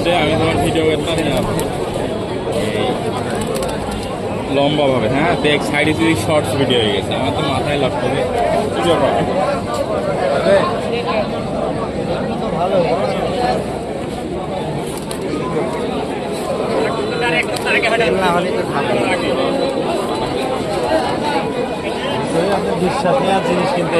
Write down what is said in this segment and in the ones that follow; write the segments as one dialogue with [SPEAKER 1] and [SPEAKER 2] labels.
[SPEAKER 1] লাস্টে আমি তোমার ভিডিও করতাম না এই লম্বা ভাবে হ্যাঁ দেখ সাইডে তুই শর্টস ভিডিও হয়ে গেছে আমার তো মাথায় লাভ করে
[SPEAKER 2] বিশ্বাস নেই আর জিনিস কিনতে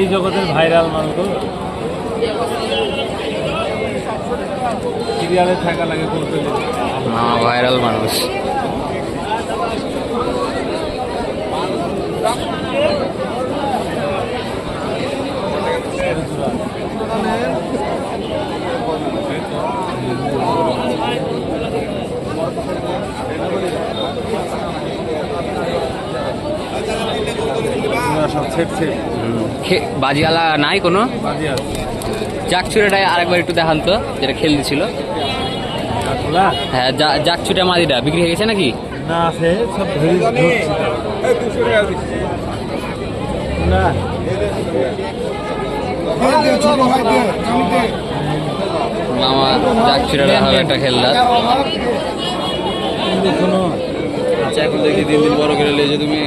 [SPEAKER 2] এই জগতের ভাইরাল মানুষ তো সিরিয়ালে থাকা লাগে করতে
[SPEAKER 3] ভাইরাল মানুষ।
[SPEAKER 2] সব সেট সেট।
[SPEAKER 3] খে- বাজিওয়ালা নাই কোনো?
[SPEAKER 2] বাজি
[SPEAKER 3] আরেকবার একটু দেখান তো যেটা খেল দিছিল
[SPEAKER 2] কাকুলা
[SPEAKER 3] হ্যাঁ জাকচুটা মাদিটা বিক্রি হয়ে গেছে নাকি?
[SPEAKER 2] না সব না।
[SPEAKER 3] মামা জাকচুরাটা হবে একটা খেললা আচ্ছা এখন দেখি দিন দিন বড় করে লেজে তুমি।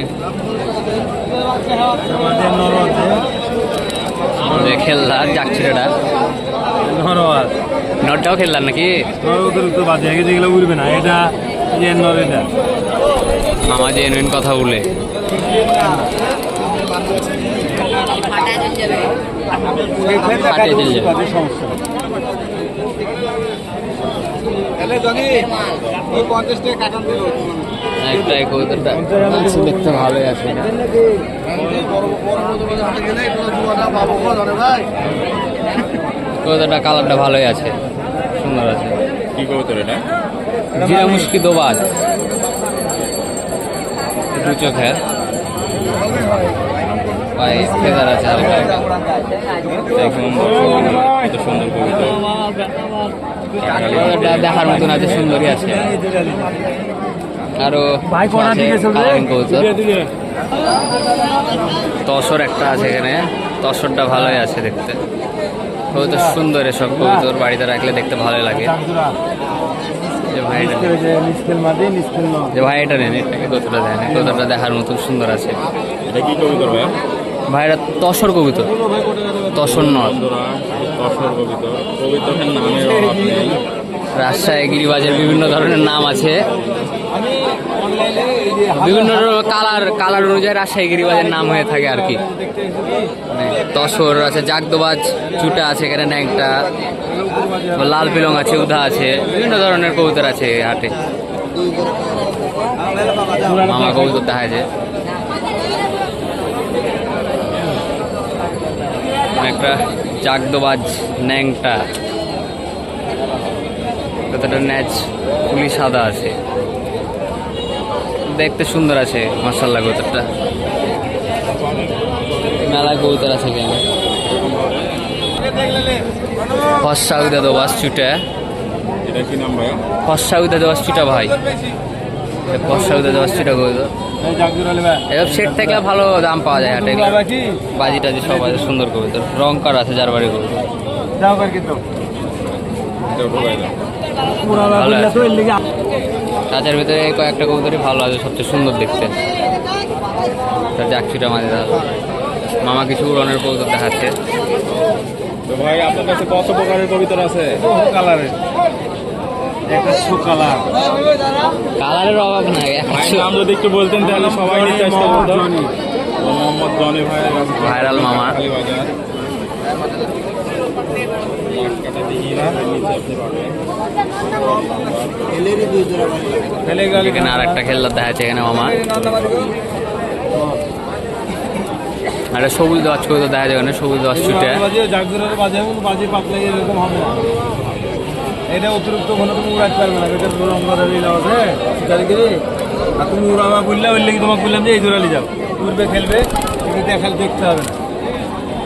[SPEAKER 2] আমাদের নরদ
[SPEAKER 3] যে খেললা জাকচুরাটা
[SPEAKER 2] নরদ
[SPEAKER 3] নটটাও নাকি?
[SPEAKER 2] বাজে আগে যেগুলো না এটা যে নর এটা।
[SPEAKER 3] যে কথা বলে। দিল।
[SPEAKER 2] সমস্যা
[SPEAKER 3] একটা কবুতরটা দেখতে ভালোই আছে। কবুতরটা কালারটা ভালোই আছে সুন্দর আছে।
[SPEAKER 1] কি কবুতর এটা?
[SPEAKER 3] জিরা মুশকি দোবাজ দু চোখের। পায়ে ফেদার আছে
[SPEAKER 1] কত সুন্দর
[SPEAKER 3] কবুতরটা দেখার মতন আছে সুন্দরই আছে।
[SPEAKER 2] আরও
[SPEAKER 3] তসর একটা আছে এখানে। তসরটা ভালোই আছে দেখতে। কবুতর সুন্দর এসব কবুতর বাড়িতে রাখলে দেখতে ভালোই লাগে। যে ভাই এটা নেন এটাকে কতটা দেয় না কতটা দেখার মতন সুন্দর আছে।
[SPEAKER 1] এটা কি কবুতর ভাই?
[SPEAKER 3] ভাইরা তসর কবুতর। তসর রাজশাহী গিরিবাজের বিভিন্ন ধরনের নাম আছে। বিভিন্ন কালার কালার অনুযায়ী রাজশাহী গিরিবাজের নাম হয়ে থাকে আর কি। মানে তসর আছে জাগদোবাজ চুটা আছে এখানে ন্যাংটা লাল পিলং আছে উধা আছে বিভিন্ন ধরনের কবুতর আছে হাটে। মামা কবুতর দেখা যায় একটা জাগদোবাজ ন্যাংটা। কতটা ন্যাচ ফুলি সাদা আছে। দেখতে সুন্দর আছে মার্শাল্লাহ কবুতরটা। মেলা কবুতর আছে কেন? দোবাস চুটা দোবাস চুটা ভাই। দোবাস চুটা কবুতর।
[SPEAKER 2] এই জাগদুরা লেবা
[SPEAKER 3] এসব সেট থাকলে ভালো দাম পাওয়া যায় হাটে। বাজি টাজি সব আছে সুন্দর কবুতর। রং করা আছে যার বাড়ি কবুতর
[SPEAKER 2] কিন্তু।
[SPEAKER 3] তাদের ভিতরে কয়েকটা কবুতরই ভালো আছে সবচেয়ে সুন্দর দেখতে। তার জাকচিটা মাঝে মামা কিছু উড়নের কবুতর দেখাচ্ছে।
[SPEAKER 1] তো ভাই আপনার কাছে কত প্রকারের কবিতর আছে?
[SPEAKER 2] কালারের? কালার।
[SPEAKER 3] কালারের অভাব নাই
[SPEAKER 1] নাম যদি একটু বলতেন তাহলে সবাই নিতে চেষ্টা করতো। মোহাম্মদ জনি ভাই
[SPEAKER 3] ভাইরাল মামা। এখানে আর একটা খেলনা দেখাচ্ছে এখানে মামা। সবুজ দশ কবুতর দেখা যায় ওখানে সবুজ দশ ছুটে।
[SPEAKER 2] এটা অতিরিক্ত ঘন তুমি উড়াতে পারবে না, এটা পুরো আছে। আর তুমি উড়াবা বললে কি তোমাকে বললাম যে এই দূরালি যাও। উঠবে খেলবে কিন্তু দেখাল দেখতে হবে না।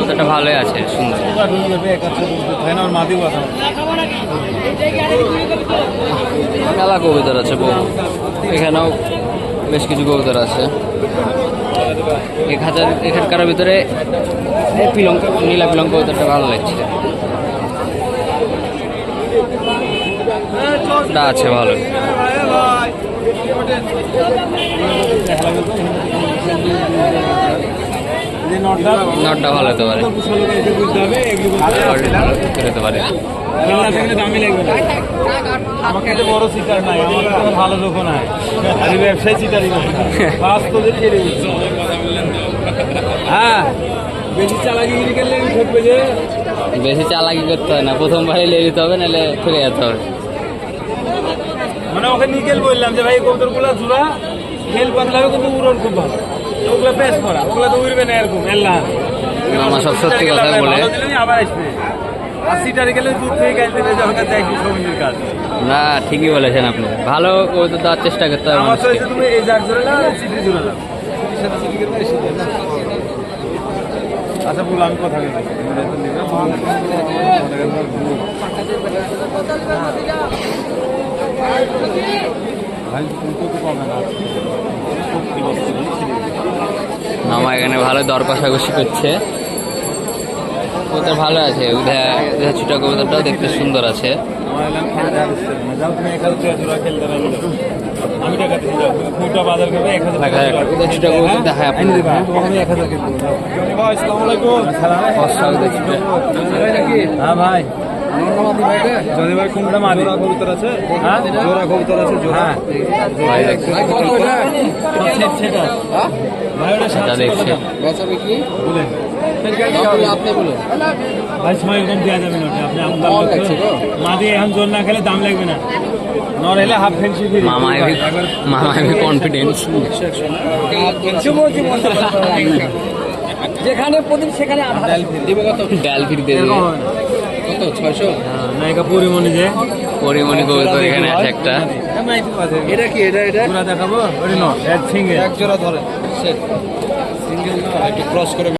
[SPEAKER 3] কবুতরটা ভালোই আছে, সুন্দর। মেলা কবুতর আছে বহু। এখানেও বেশ কিছু কবুতর আছে। এখানকার ভিতরে নীলা পিলঙ্ক কবুতরটা ভালো লাগছে। আছে ভালো।
[SPEAKER 2] নটটা?
[SPEAKER 3] ভালো হতে পারে।
[SPEAKER 2] আমাকে বড় সিটার নাই আমার তো ভালো লোক নাই। ব্যবসায়ী হ্যাঁ বেশি চালাকিগিরি করলে ঠকবে যে?
[SPEAKER 3] বেশি চালাকি করতে হয় না। প্রথম ভাই লেগে দিতে হবে নাহলে ঠকে যেতে হবে।
[SPEAKER 2] মানে ওকে নিকেল বললাম যে ভাই কবুতরগুলো জোড়া। খেল পাতলা হবে কিন্তু উড়ন খুব ভালো। ওগুলো পেশ করা ওগুলো তো উড়বে না এরকম এল্লা।
[SPEAKER 3] মামা সব সত্যি কথা বলে।
[SPEAKER 2] আবার আসবে।
[SPEAKER 3] না ঠিকই বলেছেন আপনি। ভালো দেওয়ার চেষ্টা করতে হবে
[SPEAKER 2] আমার আচ্ছা বল আমি কথা বলি ভাই তো কমে না
[SPEAKER 3] মামা এখানে ভালো দর কষাকষি করছে। কবুতর ভালো আছে উধা উধা ছোটা কবুতরটাও দেখতে সুন্দর আছে।
[SPEAKER 2] আমার জোড়া
[SPEAKER 3] কবুতর ছোটা।
[SPEAKER 2] হ্যাঁ আছে হ্যাঁ? জোড়া কবুতর আছে জোড়া
[SPEAKER 3] ভাই দেখছে
[SPEAKER 2] সেট সেট ভাই ওটা সাত
[SPEAKER 3] এটা দেখছে
[SPEAKER 2] বলেন। ভাই সময় কম দেওয়া যাবে না ওটা। আপনি আমদাম মাদি এখন জোর না খেলে দাম লাগবে না। হাফ ফেন্সি ফ্রি
[SPEAKER 3] মামা হেভি মামা হেভি কনফিডেন্স
[SPEAKER 4] যেখানে প্রদীপ সেখানে দিব
[SPEAKER 3] ডাল ফির দেবে।
[SPEAKER 4] কত? ছয়শো?
[SPEAKER 2] নায়িকা পরিমণি যে।
[SPEAKER 3] পরিমণি কবুতর এখানে আছে একটা।
[SPEAKER 4] এটা কি? এটা এটা?
[SPEAKER 2] পুরা দেখাবো? এক সিঙ্গেল।
[SPEAKER 4] এক জোড়া ধরে। সিঙ্গেল না একটু ক্রস করে